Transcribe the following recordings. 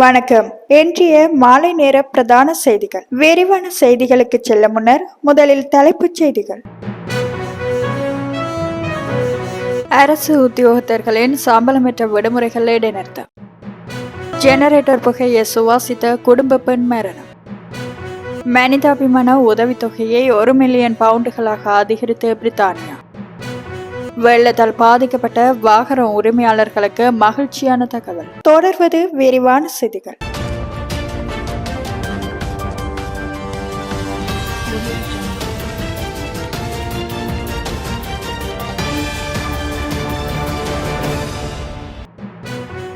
வணக்கம். இன்றைய மாலை நேர பிரதான செய்திகள். விரிவான செய்திகளுக்கு செல்ல முன்னர் முதலில் தலைப்புச் செய்திகள். அரசு உத்தியோகத்தர்களின் சம்பளமற்ற விடுமுறைகள் இடைநிறுத்தம். ஜெனரேட்டர் புகையை சுவாசித்த குடும்ப பெண் மரணம். மனிதாபிமான உதவித்தொகையை ஒரு மில்லியன் பவுண்டுகளாக அதிகரித்த பிரித்தானியா வெள்ளத்தால் பாதிக்கப்பட்ட வாகன உரிமையாளர்களுக்கு மகிழ்ச்சியான தகவல். தொடர்வது விரிவான செய்திகள்.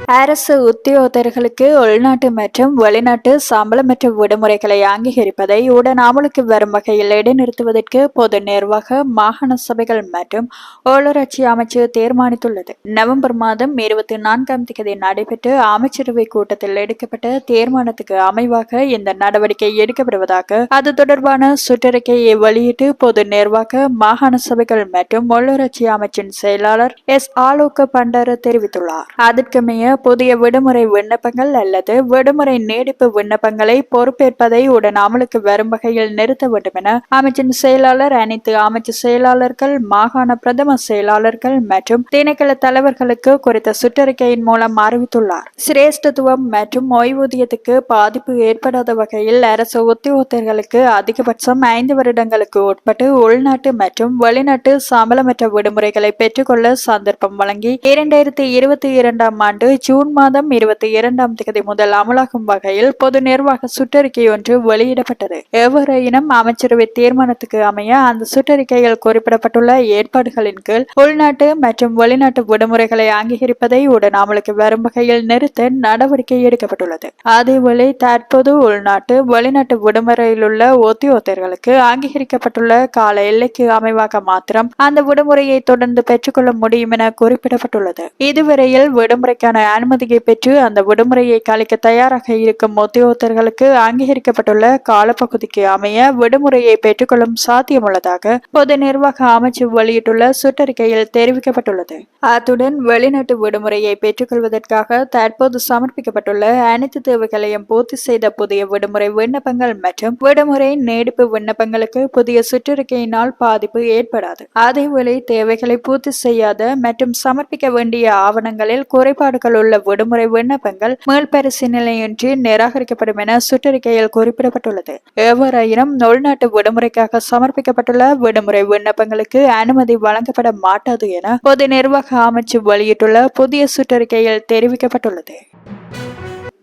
அரசு உத்தியோகத்தர்களுக்கு உள்நாட்டு மற்றும் வெளிநாட்டு சம்பளமற்ற விடுமுறைகளை அங்கீகரிப்பதை உடன் அமலுக்கு வரும் வகையில் இடைநிறுத்துவதற்கு பொது நிர்வாக மாகாண சபைகள் மற்றும் உள்ளூராட்சி அமைச்சு தீர்மானித்துள்ளது. நவம்பர் மாதம் இருபத்தி நான்காம் தேதி நடைபெற்ற அமைச்சரவை கூட்டத்தில் எடுக்கப்பட்ட தீர்மானத்துக்கு அமைவாக இந்த நடவடிக்கை எடுக்கப்படுவதாக அது தொடர்பான சுற்றறிக்கையை வெளியிட்டு பொது நிர்வாக மாகாண சபைகள் மற்றும் உள்ளூராட்சி அமைச்சின் செயலாளர் எஸ். ஆலோக பண்டார தெரிவித்துள்ளார். அதற்கமைய புதிய விடுமுறை விண்ணப்பங்கள் அல்லது விடுமுறை நீடிப்பு விண்ணப்பங்களை பொறுப்பேற்பதை உடன் அமலுக்கு வரும் வகையில் நிறுத்த வேண்டும் என அமைச்சின் செயலாளர் அனைத்து அமைச்சு செயலாளர்கள் மாகாண பிரதம செயலாளர்கள் மற்றும் திணைக்கள தலைவர்களுக்கு குறித்த சுற்றறிக்கையின் மூலம் அறிவித்துள்ளார். சிரேஷ்டத்துவம் மற்றும் ஓய்வூதியத்துக்கு பாதிப்பு ஏற்படாத வகையில் அரசு உத்தியோகத்தர்களுக்கு அதிகபட்சம் ஐந்து வருடங்களுக்கு உட்பட்டு உள்நாட்டு மற்றும் வெளிநாட்டு சம்பளமற்ற விடுமுறைகளை பெற்றுக்கொள்ள சந்தர்ப்பம் வழங்கி இரண்டாயிரத்தி இருபத்தி இரண்டாம் ஆண்டு ஜூன் மாதம் இருபத்தி இரண்டாம் தேதி முதல் அமலாகும் வகையில் பொது நிர்வாக சுற்றறிக்கை ஒன்று வெளியிடப்பட்டது. எவ்வாறாயினும் அமைச்சரவை தீர்மானத்துக்கு அமைய அந்த சுற்றறிக்கையில் குறிப்பிடப்பட்டுள்ள ஏற்பாடுகளின் கீழ் உள்நாட்டு மற்றும் வெளிநாட்டு விடுமுறைகளை அங்கீகரிப்பதை உடன் அமலுக்கு வரும் வகையில் நிறுத்த நடவடிக்கை எடுக்கப்பட்டுள்ளது. அதேவேளை தற்போது உள்நாட்டு வெளிநாட்டு விடுமுறையில் உள்ள ஒத்தியோத்தர்களுக்கு அங்கீகரிக்கப்பட்டுள்ள கால எல்லைக்கு அமைவாக மாத்திரம் அந்த விடுமுறையை தொடர்ந்து பெற்றுக்கொள்ள முடியும் என குறிப்பிடப்பட்டுள்ளது. இதுவரையில் விடுமுறைக்கான அனுமதியை பெற்று அந்த விடுமுறையை கழிக்க தயாராக இருக்கும் உத்தியோகத்தர்களுக்கு அங்கீகரிக்கப்பட்டுள்ள காலப்பகுதிக்கு அமைய விடுமுறையை பெற்றுக்கொள்ளும் சாத்தியமுள்ளதாக பொது நிர்வாக அமைச்சு வெளியிட்டுள்ள சுற்றறிக்கையில் தெரிவிக்கப்பட்டுள்ளது. அத்துடன் வெளிநாட்டு விடுமுறையை பெற்றுக்கொள்வதற்காக தற்போது சமர்ப்பிக்கப்பட்டுள்ள அனைத்து தேவைகளையும் பூர்த்தி செய்த புதிய விடுமுறை விண்ணப்பங்கள் மற்றும் விடுமுறை நீடிப்பு விண்ணப்பங்களுக்கு புதிய சுற்றறிக்கையினால் பாதிப்பு ஏற்படாது. அதேவேளை தேவைகளை பூர்த்தி செய்யாத மற்றும் சமர்ப்பிக்க வேண்டிய ஆவணங்களில் குறைபாடுகள் உள்ள விடுமுறை விண்ணப்பங்கள் மீள்பரிசீலனையின்றி நிராகரிக்கப்படும் என சுற்றறிக்கையில் குறிப்பிடப்பட்டுள்ளது. எவ்வாறாயினும் உள்நாட்டு விடுமுறைக்காக சமர்ப்பிக்கப்பட்டுள்ள விடுமுறை விண்ணப்பங்களுக்கு அனுமதி வழங்கப்பட மாட்டாது என பொது நிர்வாக அமைச்சு வெளியிட்டுள்ள புதிய சுற்றறிக்கையில் தெரிவிக்கப்பட்டுள்ளது.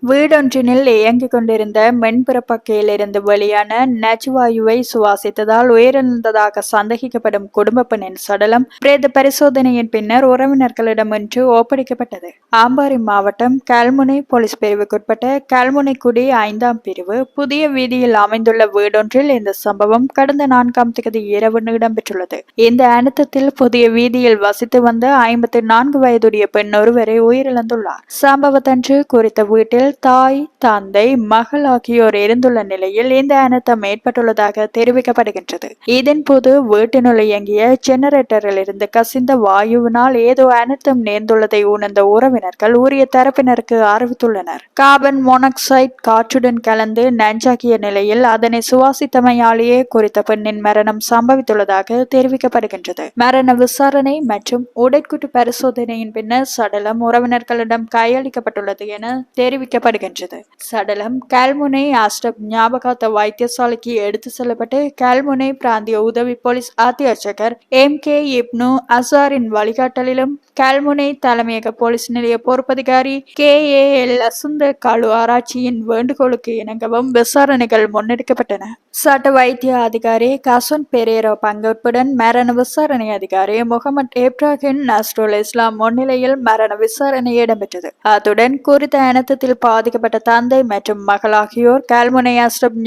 வீடொன்றினில் இயங்கிக் கொண்டிருந்த மென்புறப்பக்கையிலிருந்து வெளியான நச்சுவாயுவை சுவாசித்ததால் உயிரிழந்ததாக சந்தேகிக்கப்படும் குடும்ப பெண்ணின் சடலம் பிரேத பரிசோதனையின் பின்னர் உறவினர்களிடமின்றி ஒப்படைக்கப்பட்டது. ஆம்பாரி மாவட்டம் கல்முனை போலீஸ் பிரிவுக்குட்பட்ட கல்முனைக்குடி ஐந்தாம் பிரிவு புதிய வீதியில் அமைந்துள்ள வீடொன்றில் இந்த சம்பவம் கடந்த நான்காம் தேதி இரவு இடம்பெற்றுள்ளது. இந்த அனர்த்தத்தில் புதிய வீதியில் வசித்து வந்த ஐம்பத்தி நான்கு வயதுடைய பெண் ஒருவரை உயிரிழந்துள்ளார். சம்பவத்தன்று குறித்த வீட்டில் தாய் தந்தை மகள் ஆகியோர் இருந்துள்ள நிலையில் இந்த அனர்த்தம் ஏற்பட்டுள்ளதாக தெரிவிக்கப்படுகின்றது. இதன் போது வீட்டினுள் இயங்கிய ஜெனரேட்டரில் இருந்து கசிந்த வாயுவினால் ஏதோ அனர்த்தம் நேர்ந்துள்ளதை உணர்ந்த உறவினர்கள் உரிய தரப்பினருக்கு அறிவித்துள்ளனர். கார்பன் மோனாக்சைடு காற்றுடன் கலந்து நஞ்சாகிய நிலையில் அதனை சுவாசித்தமையாலேயே குறித்த பெண்ணின் மரணம் சம்பவித்துள்ளதாக தெரிவிக்கப்படுகின்றது. மரண விசாரணை மற்றும் உடற்குட்டு பரிசோதனையின் பின்னர் சடலம் உறவினர்களிடம் கையளிக்கப்பட்டுள்ளது என தெரிவிக்க தெரிவிக்கப்படுகின்றது சடலம் கல்முனை ஆஸ்டப் ஞாபகார்த்த வைத்தியசாலைக்கு எடுத்து செல்லப்பட்டு கல்முனை பிராந்திய உதவி போலீஸ் அத்தியட்சகர் எம் கே இப்னு அசாரின் வழிகாட்டலிலும் கல்முனை தலைமையக போலீஸ் நிலைய பொறுப்பதிகாரி கே ஏ எல் அசுந்த காலு ஆராய்ச்சியின் வேண்டுகோளுக்கு இணங்கவும் விசாரணைகள் முன்னெடுக்கப்பட்டன. சட்ட வைத்திய அதிகாரி கசுன் பெரேரோ பங்கேற்புடன் மரண விசாரணை அதிகாரி முகமது இப்ராஹிம் நஸ்ருல் இஸ்லாம் முன்னிலையில் மரண விசாரணை இடம்பெற்றது. அத்துடன் குறித்த அனர்த்தத்தில் பாதிக்கப்பட்ட தந்தை மற்றும் மகள் ஆகியோர் கல்முனை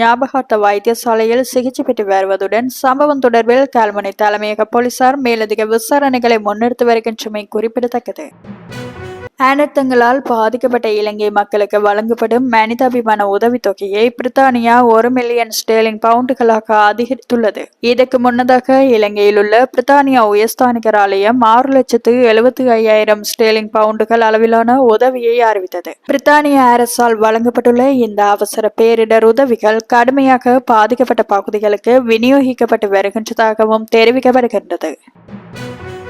ஞாபகார்த்த வைத்தியசாலையில் சிகிச்சை பெற்று வருவதுடன் சம்பவம் தொடர்பில் கால்முனை தலைமையக போலீசார் மேலதிக விசாரணைகளை முன்னெடுத்து வருகின்றமை குறிப்பிடத்தக்கது. அனர்த்தங்களால் பாதிக்கப்பட்ட இலங்கை மக்களுக்கு வழங்கப்படும் மனிதாபிமான உதவித்தொகையை பிரித்தானியா ஒரு மில்லியன் ஸ்டேலிங் பவுண்டுகளாக அதிகரித்துள்ளது. இதற்கு முன்னதாக இலங்கையில் உள்ள பிரித்தானியா உயர்ஸ்தானிகர் ஆலயம் ஆறு லட்சத்து எழுபத்தி ஐயாயிரம் ஸ்டேலிங் பவுண்டுகள் அளவிலான உதவியை அறிவித்தது. பிரித்தானிய அரசால் வழங்கப்பட்டுள்ள இந்த அவசர பேரிடர் உதவிகள் கடுமையாக பாதிக்கப்பட்ட பகுதிகளுக்கு விநியோகிக்கப்பட்டு வருகின்றதாகவும் தெரிவிக்கப்படுகின்றது.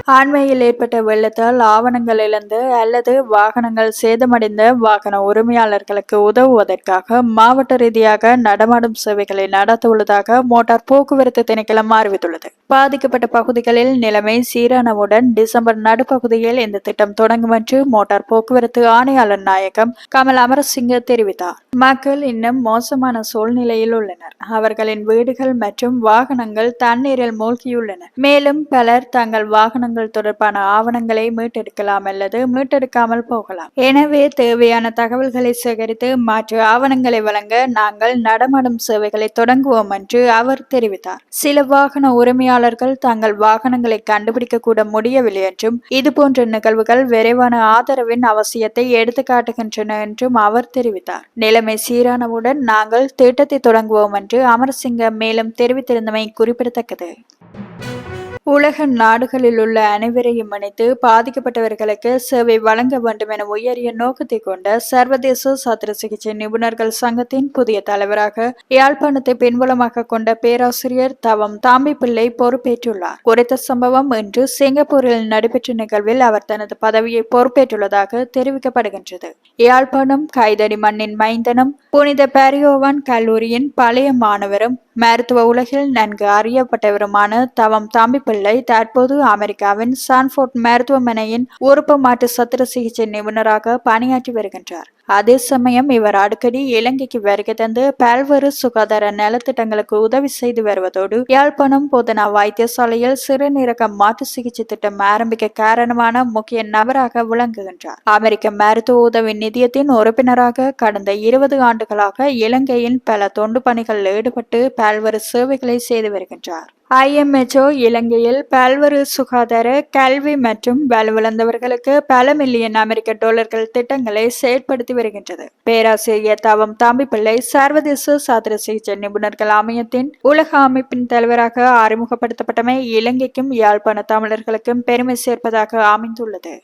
ஆண்மையில் ஏற்பட்ட வெள்ளத்தால் ஆவணங்கள் இழந்து அல்லது வாகனங்கள் சேதமடைந்த வாகன உரிமையாளர்களுக்கு உதவுவதற்காக மாவட்ட ரீதியாக நடமாடும் சேவைகளை நடத்தவுள்ளதாக மோட்டார் போக்குவரத்து திணைக்களம் அறிவித்துள்ளது. பாதிக்கப்பட்ட பகுதிகளில் நிலைமை சீரானவுடன் டிசம்பர் நடுப்பகுதியில் இந்த திட்டம் தொடங்கும் என்று மோட்டார் போக்குவரத்து ஆணையாளர் நாயகம் கமல் அமரசிங்க தெரிவித்தார். மக்கள் இன்னும் மோசமான சூழ்நிலையில் உள்ளனர். அவர்களின் வீடுகள் மற்றும் வாகனங்கள் தண்ணீரில் மூழ்கியுள்ளன. மேலும் பலர் தங்கள் வாகனங்கள் தொடர்பான ஆவணங்களை மீட்டெடுக்கலாம் அல்லது மீட்டெடுக்காமல் போகலாம். எனவே தேவையான தகவல்களை சேகரித்து மாற்று ஆவணங்களை வழங்க நாங்கள் நடமாடும் சேவைகளை தொடங்குவோம் என்று அவர் தெரிவித்தார். சில வாகன உரிமையாளர்கள் தங்கள் வாகனங்களை கண்டுபிடிக்க கூட முடியவில்லை என்றும் இதுபோன்ற நிகழ்வுகள் விரைவான ஆதரவின் அவசியத்தை எடுத்துக்காட்டுகின்றன என்றும் அவர் தெரிவித்தார். நிலைமை சீரானவுடன் நாங்கள் திட்டத்தை தொடங்குவோம் என்று அமர்சிங்க மேலும் தெரிவித்திருந்தமை குறிப்பிடத்தக்கது. உலக நாடுகளில் உள்ள அனைவரையும் இணைத்து பாதிக்கப்பட்டவர்களுக்கு சேவை வழங்க வேண்டும் என உயரிய நோக்கத்தை கொண்ட சர்வதேச சத்திர சிகிச்சை நிபுணர்கள் சங்கத்தின் புதிய தலைவராக யாழ்ப்பாணத்தை பின்புலமாக கொண்ட பேராசிரியர் தவம் தாம்பி பிள்ளை பொறுப்பேற்றுள்ளார். குறித்த சம்பவம் இன்று சிங்கப்பூரில் நடைபெற்ற நிகழ்வில் அவர் தனது பதவியை பொறுப்பேற்றுள்ளதாக தெரிவிக்கப்படுகின்றது. யாழ்ப்பாணம் கைதடி மண்ணின் மைந்தனும் புனித பேரியோவன் கல்லூரியின் பழைய மாணவரும் மருத்துவ உலகில் நன்கு அறியப்பட்டவருமான தவம் தாம்பிப்பிள்ளை தற்போது அமெரிக்காவின் சான்ஃபோர்ட் மருத்துவமனையின் உறுப்பு மாற்று சத்திர சிகிச்சை நிபுணராக பணியாற்றி வருகின்றார். அதே சமயம் இவர் அடிக்கடி இலங்கைக்கு வருகை தந்து பல்வேறு சுகாதார நலத்திட்டங்களுக்கு உதவி செய்து வருவதோடு யாழ்ப்பாணம் போதனா வைத்தியசாலையில் சிறுநீரக மாற்று சிகிச்சை திட்டம் ஆரம்பிக்க காரணமான முக்கிய நபராக விளங்குகின்றார். அமெரிக்க மருத்துவ உதவி நிதியத்தின் உறுப்பினராக கடந்த இருபது ஆண்டுகளாக இலங்கையின் பல தொண்டு பணிகளில் ஈடுபட்டு பல்வேறு சேவைகளை செய்து வருகின்றார். ஐஎம்ஹெச்ஓ இலங்கையில் பல்வேறு சுகாதார கல்வி மற்றும் வலுவிழந்தவர்களுக்கு பல மில்லியன் அமெரிக்க டாலர்கள் திட்டங்களை செயற்படுத்தி வருகின்றது. பேராசிரியர் தவம் தாம்பிப்பிள்ளை சர்வதேச சாத்திர சிகிச்சை நிபுணர்கள் அமையத்தின் உலக அமைப்பின் தலைவராக அறிமுகப்படுத்தப்பட்டமை இலங்கைக்கும் யாழ்ப்பாண தமிழர்களுக்கும் பெருமை சேர்ப்பதாக அமைந்துள்ளது.